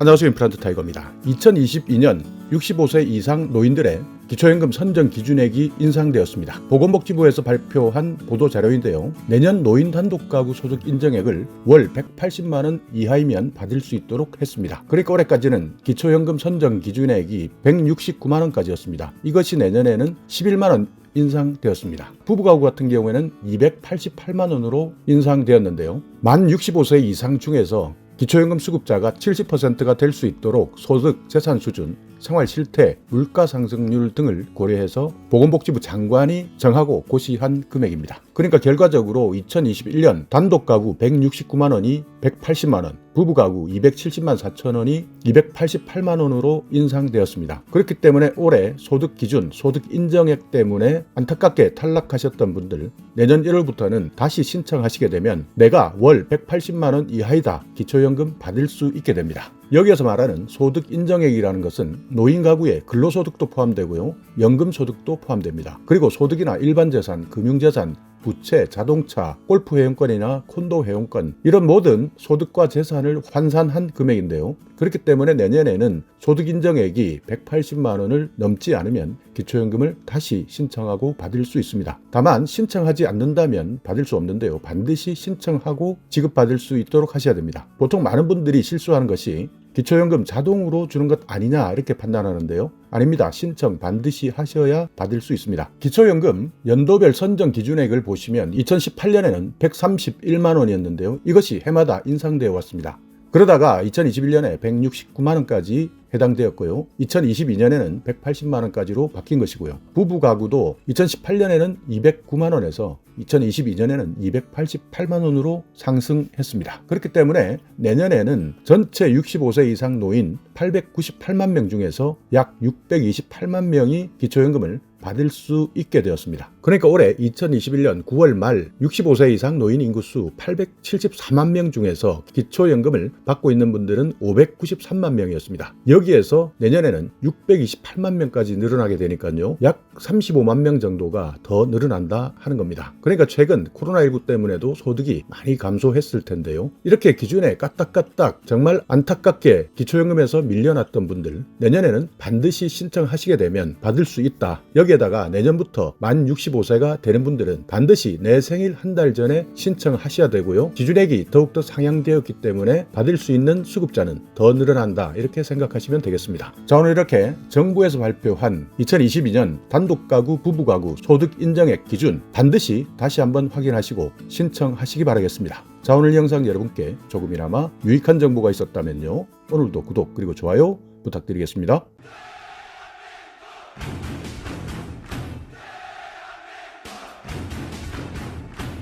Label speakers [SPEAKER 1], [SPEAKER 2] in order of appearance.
[SPEAKER 1] 안녕하세요 임플란트 타이거입니다. 2022년 65세 이상 노인들의 기초연금 선정 기준액이 인상되었습니다. 보건복지부에서 발표한 보도 자료인데요. 내년 노인 단독 가구 소득 인정액을 월 180만 원 이하이면 받을 수 있도록 했습니다. 그러니까 올해까지는 기초연금 선정 기준액이 169만 원까지였습니다. 이것이 내년에는 11만 원 인상되었습니다. 부부가구 같은 경우에는 288만 원으로 인상되었는데요. 만 65세 이상 중에서 기초연금 수급자가 70%가 될 수 있도록 소득, 재산 수준, 생활 실태, 물가 상승률 등을 고려해서 보건복지부 장관이 정하고 고시한 금액입니다. 그러니까 결과적으로 2021년 단독 가구 169만 원이 180만 원, 부부 가구 270만 4천 원이 288만 원으로 인상되었습니다. 그렇기 때문에 올해 소득 기준, 소득 인정액 때문에 안타깝게 탈락하셨던 분들 내년 1월부터는 다시 신청하시게 되면 내가 월 180만 원 이하이다 기초연금 받을 수 있게 됩니다. 여기에서 말하는 소득 인정액이라는 것은 노인 가구에 근로소득도 포함되고요. 연금소득도 포함됩니다. 그리고 소득이나 일반 재산, 금융 재산, 부채, 자동차, 골프 회원권이나 콘도 회원권 이런 모든 소득과 재산을 환산한 금액인데요. 그렇기 때문에 내년에는 소득 인정액이 180만 원을 넘지 않으면 기초연금을 다시 신청하고 받을 수 있습니다. 다만 신청하지 않는다면 받을 수 없는데요. 반드시 신청하고 지급받을 수 있도록 하셔야 됩니다. 보통 많은 분들이 실수하는 것이 기초연금 자동으로 주는 것 아니냐 이렇게 판단하는데요. 아닙니다. 신청 반드시 하셔야 받을 수 있습니다. 기초연금 연도별 선정 기준액을 보시면 2018년에는 131만 원이었는데요. 이것이 해마다 인상되어 왔습니다. 그러다가 2021년에 169만 원까지 해당되었고요. 2022년에는 180만 원까지로 바뀐 것이고요. 부부 가구도 2018년에는 209만 원에서 2022년에는 288만 원으로 상승했습니다. 그렇기 때문에 내년에는 전체 65세 이상 노인 898만 명 중에서 약 628만 명이 기초연금을 받을 수 있게 되었습니다. 그러니까 올해 2021년 9월 말 65세 이상 노인 인구수 874만 명 중에서 기초연금을 받고 있는 분들은 593만 명이었습니다. 여기에서 내년에는 628만 명까지 늘어나게 되니까요. 약 35만 명 정도가 더 늘어난다 하는 겁니다. 그러니까 최근 코로나19 때문에도 소득이 많이 감소했을 텐데요. 이렇게 기준에 까딱까딱 정말 안타깝게 기초연금에서 밀려났던 분들 내년에는 반드시 신청하시게 되면 받을 수 있다. 여 기에다가 내년부터 만 65세가 되는 분들은 반드시 내 생일 한 달 전에 신청하셔야 되고요. 기준액이 더욱더 상향되었기 때문에 받을 수 있는 수급자는 더 늘어난다. 이렇게 생각하시면 되겠습니다. 자, 오늘 이렇게 정부에서 발표한 2022년 단독 가구, 부부 가구 소득 인정액 기준 반드시 다시 한번 확인하시고 신청하시기 바라겠습니다. 자, 오늘 영상 여러분께 조금이나마 유익한 정보가 있었다면요. 오늘도 구독 그리고 좋아요 부탁드리겠습니다.